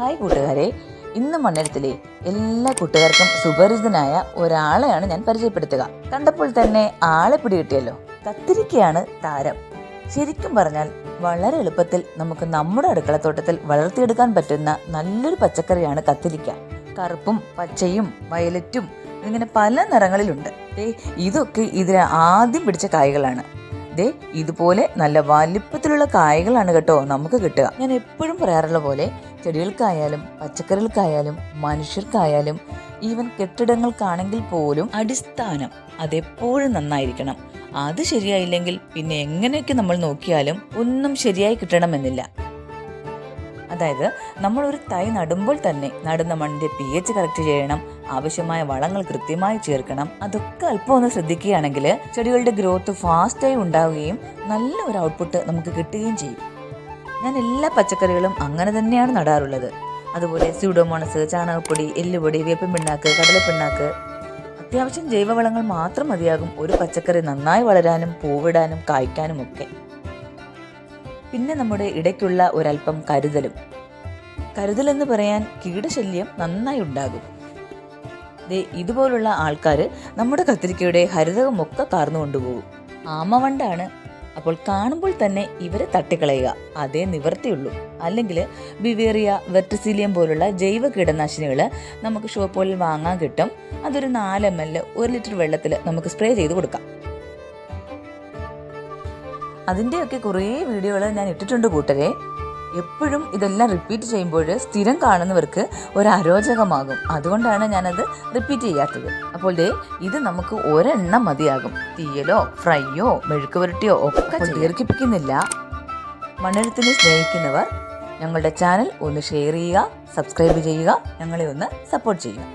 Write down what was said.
Hi കൂട്ടുകാരെ. ഇന്ന് മണ്ണിടത്തിലെ എല്ലാ കൂട്ടുകാർക്കും സുപരിചിതനായ ഒരാളെയാണ് ഞാൻ പരിചയപ്പെടുത്തുക. കണ്ടപ്പോൾ തന്നെ ആളെ പിടികിട്ടിയല്ലോ. കത്തിരിക്കയാണ് താരം. ശരിക്കും പറഞ്ഞാൽ വളരെ എളുപ്പത്തിൽ നമുക്ക് നമ്മുടെ അടുക്കളത്തോട്ടത്തിൽ വളർത്തിയെടുക്കാൻ പറ്റുന്ന നല്ലൊരു പച്ചക്കറിയാണ് കത്തിരിക്ക. കറുപ്പും പച്ചയും വയലറ്റും ഇങ്ങനെ പല നിറങ്ങളിലുണ്ട്. ഇതൊക്കെ ഇതിന് ആദ്യം പിടിച്ച കായ്കളാണ്. ദേ ഇതുപോലെ നല്ല വലിപ്പത്തിലുള്ള കായകളാണ് കേട്ടോ നമുക്ക് കിട്ടുക. ഞാൻ എപ്പോഴും പറയാറുള്ള പോലെ ചെടികൾക്കായാലും പച്ചക്കറികൾക്കായാലും മനുഷ്യർക്കായാലും ഈവൻ കെട്ടിടങ്ങൾക്കാണെങ്കിൽ പോലും അടിസ്ഥാനം അതെപ്പോഴും നന്നായിരിക്കണം. അത് ശരിയായില്ലെങ്കിൽ പിന്നെ എങ്ങനെയൊക്കെ നമ്മൾ നോക്കിയാലും ഒന്നും ശരിയായി കിട്ടണമെന്നില്ല. അതായത് നമ്മളൊരു തൈ നടുമ്പോൾ തന്നെ നടുന്ന മണ്ണിന്റെ പി എച്ച് കറക്റ്റ് ചെയ്യണം ആവശ്യമായ വളങ്ങൾ കൃത്യമായി ചേർക്കണം. അതൊക്കെ അല്പം ഒന്ന് ശ്രദ്ധിക്കുകയാണെങ്കിൽ ചെടികളുടെ ഗ്രോത്ത് ഫാസ്റ്റായി ഉണ്ടാവുകയും നല്ല ഒരു ഔട്ട്പുട്ട് നമുക്ക് കിട്ടുകയും ചെയ്യും. ഞാൻ എല്ലാ പച്ചക്കറികളും അങ്ങനെ തന്നെയാണ് നടാറുള്ളത്. അതുപോലെ സ്യൂഡോമോണസ് ചാണകപ്പൊടി എല്ലുപൊടി വേപ്പൻ പിണ്ണാക്ക് കടലപ്പിണ്ണാക്ക്. അത്യാവശ്യം ജൈവവളങ്ങൾ മാത്രം മതിയാകും ഒരു പച്ചക്കറി നന്നായി വളരാനും പൂവിടാനും കായ്ക്കാനും ഒക്കെ. പിന്നെ നമ്മുടെ ഇടയ്ക്കുള്ള ഒരല്പം കരുതലും. കരുതൽ എന്ന് പറയാൻ കീടശല്യം നന്നായി ഉണ്ടാകും. ദേ ഇതുപോലുള്ള ആൾക്കാർ നമ്മുടെ കത്തിരിക്കയുടെ ഹരിതകമൊക്കെ കാർന്നു കൊണ്ടുപോകും. ആമവണ്ടാണ്. അപ്പോൾ കാണുമ്പോൾ തന്നെ ഇവരെ തട്ടിക്കളയുക. അതേ നിവർത്തിയുള്ളൂ. അല്ലെങ്കിൽ ബിവേറിയ വെർട്ടിസീലിയം പോലുള്ള ജൈവ കീടനാശിനികൾ നമുക്ക് ഷോപ്പുകളിൽ വാങ്ങാൻ കിട്ടും. അതൊരു നാല് എം എൽ ഒരു ലിറ്റർ വെള്ളത്തിൽ നമുക്ക് സ്പ്രേ ചെയ്ത് കൊടുക്കാം. അതിന്റെയൊക്കെ കുറേ വീഡിയോകൾ ഞാൻ ഇട്ടിട്ടുണ്ട് കൂട്ടരെ. എപ്പോഴും ഇതെല്ലാം റിപ്പീറ്റ് ചെയ്യുമ്പോൾ സ്ഥിരം കാണുന്നവർക്ക് ഒരു അരോചകമാകും അതുകൊണ്ടാണ് ഞാനത് റിപ്പീറ്റ് ചെയ്യാത്തത്. അപ്പോൾ ദേ ഇത് നമുക്ക് ഒരെണ്ണം മതിയാകും. തീയലോ ഫ്രൈയോ മെഴുക്ക് പുരട്ടിയോ ഒക്കെ ദീർഘിപ്പിക്കുന്നില്ല. മണ്ണെഴുത്തിനെ സ്നേഹിക്കുന്നവർ ഞങ്ങളുടെ ചാനൽ ഒന്ന് ഷെയർ ചെയ്യുക സബ്സ്ക്രൈബ് ചെയ്യുക ഞങ്ങളെ ഒന്ന് സപ്പോർട്ട് ചെയ്യുക.